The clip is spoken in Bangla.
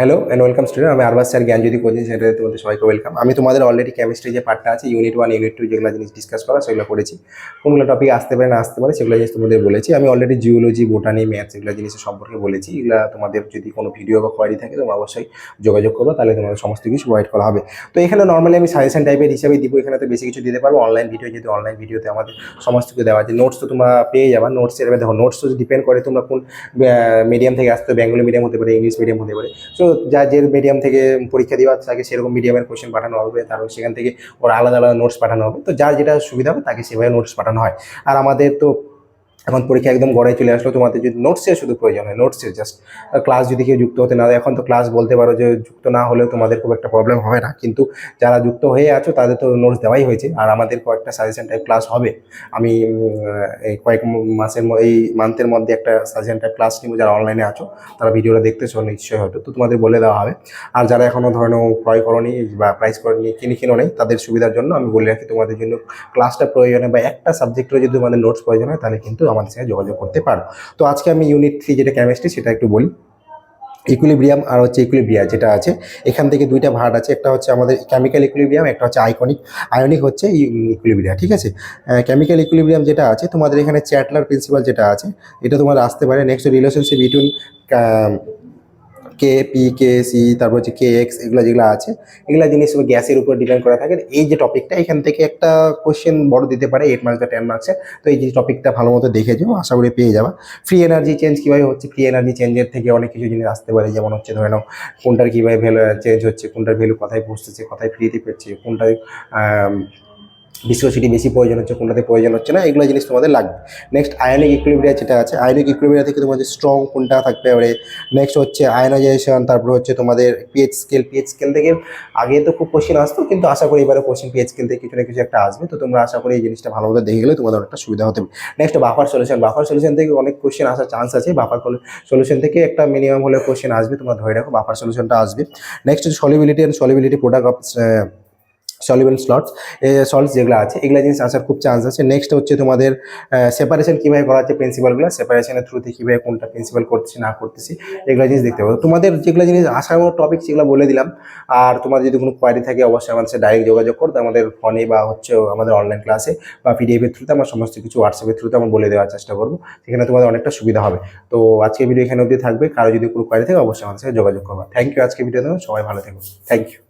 হ্যালো অ্যান্ড ওয়েলকাম স্টুডেন্ট আমি আরবাস স্যার, জ্ঞানজ্যোতি কোচিং সেন্টারে তোমাদের সবাইকে ওয়েলকাম আমি তোমাদের অলরেডি কেমিস্ট্রি যে পার্টটা আছে ইউনিট ওয়ান ইউনিট টু যেগুলো জিনিস ডিসকাস করা, সেগুলো করেছি। কোনগুলো টপিক আসতে পারে, না আসতে পারে, সেগুলো জিনিস তোমাদের বলেছি। আমি অলরেডি জিওলজি বোটানি ম্যাথস এগুলো জিনিসের সম্পর্কে বলেছি। এগুলো তোমাদের যদি কোনো ভিডিও বা কোয়ারি থাকে, তোমরা অবশ্যই যোগাযোগ করব তাহলে তোমাদের সমস্ত কিছু প্রোভাইড করা হবে। তো এখানে নর্মালি আমি সাজেশন টাইপের হিসাবে দিব, এখানে তো বেশি কিছু দিতে পারব। অনলাইন ভিডিও যেহেতু অনলাইন ভিডিওতে আমাদের সমস্ত কিছু দেওয়া আছে নোটস তো তোমরা পেয়ে যাবা। নোটসের এবার দেখো নোটস তো ডিপেন্ড করে তোমরা কোন মিডিয়াম থেকে আসতে বেঙ্গলি মিডিয়াম হতে পারে ইংলিশ মিডিয়াম হতে পারে। সো যা যে মিডিয়াম থেকে পরীক্ষা দেওয়া তাকে সেরকম মিডিয়ামের কোয়েশ্চেন পাঠানো হবে, তারপর সেখান থেকে ওর আলাদা আলাদা নোটস পাঠানো হবে। তো যার যেটা সুবিধা হবে তাকে সেভাবে নোটস পাঠানো হয়। আর আমাদের তো এখন পরীক্ষা একদম গড়াই চলে আসলো। তোমাদের যদি নোটসের শুধু প্রয়োজন হয় নোটসের জাস্ট ক্লাস যদি কেউ যুক্ত হতে না এখন তো ক্লাস বলতে পারো যে যুক্ত না হলেও তোমাদের খুব একটা প্রবলেম হবে না। কিন্তু যারা যুক্ত হয়ে আছো, তাদের তো নোটস দেওয়াই হয়েছে। আর আমাদের কয়েকটা সাজেশন টাইপ ক্লাস হবে। আমি এই কয়েক মাসের এই মান্থের মধ্যে একটা সাজেশন টাইপ ক্লাস নিব। যারা অনলাইনে আছো, তারা ভিডিওটা দেখতেছো নিশ্চয়ই হয়তো। তো তোমাদের বলে দেওয়া হবে। আর যারা এখনও ধরো ক্রয় করনি বা প্রাইস করনি, কিনে কিনো নেই, তাদের সুবিধার জন্য আমি বলে রাখি, তোমাদের জন্য ক্লাসটা প্রয়োজনে বা একটা সাবজেক্টের যদি তোমাদের নোটস প্রয়োজন হয়, তাহলে কিন্তু আমাদের সঙ্গে যোগাযোগ করতে পারো। তো আজকে আমি ইউনিট থ্রি যেটা কেমিস্ট্রি সেটা একটু বলি। ইকুলিব্রিয়াম আর হচ্ছে ইকুলিব্রিয়া যেটা আছে, এখান থেকে দুইটা ভার্ড আছে। একটা হচ্ছে আমাদের কেমিক্যাল ইকুইলিব্রিয়াম একটা হচ্ছে আইকনিক আয়নিক হচ্ছে ইকুলিব্রিয়া ঠিক আছে? কেমিক্যাল ইকুইলিব্রিয়াম যেটা আছে, তোমাদের এখানে চ্যাটলার প্রিন্সিপাল যেটা আছে, এটা তোমার আসতে পারে। Next relationship between K P K C তারপর হচ্ছে কে এক্স এগুলো যেগুলো আছে, এগুলো জিনিস গ্যাসের উপর ডিপেন্ড করা থাকে। এই যে টপিকটা এখান থেকে একটা কোয়েশ্চেন বড় দিতে পারে এইট মার্কস বা টেন মার্কসে তো এই যে টপিকটা ভালো মতো দেখে যাও, আশা করি পেয়ে যাবা। ফ্রি এনার্জি চেঞ্জ কীভাবে হচ্ছে? ফ্রি এনার্জি চেঞ্জের থেকে অনেক কিছু জিনিস আসতে পারে, যেমন হচ্ছে ধরে নাও, কোনটার কীভাবে ভ্যালু চেঞ্জ হচ্ছে, কোনটার ভ্যালু কোথায় পৌঁছতেছে কোথায় ফ্রিতে পেচ্ছে কোনটায় বিস্কোসিটি বেশি প্রয়োজন হচ্ছে, কোনটাতে প্রয়োজন হচ্ছে না, এগুলো জিনিস তোমাদের লাগবে। নেক্সট আয়নিক ইকুইলিব্রিয়া যেটা আছে আয়নিক ইকুইলিব্রিয়া থেকে তোমাদের স্ট্রং কোনটা থাকতে পারে নেক্সট হচ্ছে আয়নাইজেশন তারপরে হচ্ছে তোমাদের পিএইচ স্কেল পিএইচ স্কেল থেকে আগে তো খুব কোশ্চেন আসতো, কিন্তু আশা করি এবারে কোশ্চেন পিএইচ স্কেল থেকে কিছু না কিছু একটা আসবে, তো তোমরা আশা করি এই জিনিসটা ভালো মতো দেখে গেলে তোমাদের অনেকটা সুবিধা হতে next buffer solution buffer solution থেকে অনেক কোশ্চেন আসার চান্স আছে বাফার সলিউশন থেকে একটা মিনিমাম হলে কোশ্চেন আসবে, তোমরা ধরে রাখো বাফার সলিউশনটা আসবে। Next solubility and solubility product of soluble salts salts যেগুলো আছে, এগুলো জিনিস আসার খুব চান্স আছে। নেক্সট হচ্ছে তোমাদের সেপারেশন কীভাবে করা হচ্ছে প্রিন্সিপালগুলো সেপারেশনের থ্রুতে কীভাবে কোনটা প্রিন্সিপাল করতেছি, না করতেছি, এগুলো জিনিস দেখতে পাবো তোমাদের যেগুলো জিনিস আসার মতো টপিক সেগুলো বলে দিলাম। আর তোমার যদি কোনো কোয়ারি থাকে, অবশ্যই আমাদের সাথে ডাইরেক্ট যোগাযোগ করতে আমাদের ফোনে বা হচ্ছে আমাদের অনলাইন ক্লাসে বা পিডিএফের থ্রুতে আমরা সমস্ত কিছু হোয়াটসঅ্যাপের থ্রুতে আমরা বলে দেওয়ার চেষ্টা করব। সেখানে তোমাদের অনেকটা সুবিধা হবে। তো আজকে ভিডিও এখানে অবধি থাকবে। কারও যদি কোনো কোয়ারি থাকে, অবশ্যই আমাদের সাথে যোগাযোগ করবা। থ্যাংক ইউ আজকে ভিডিও সবাই ভালো থেকো। Thank you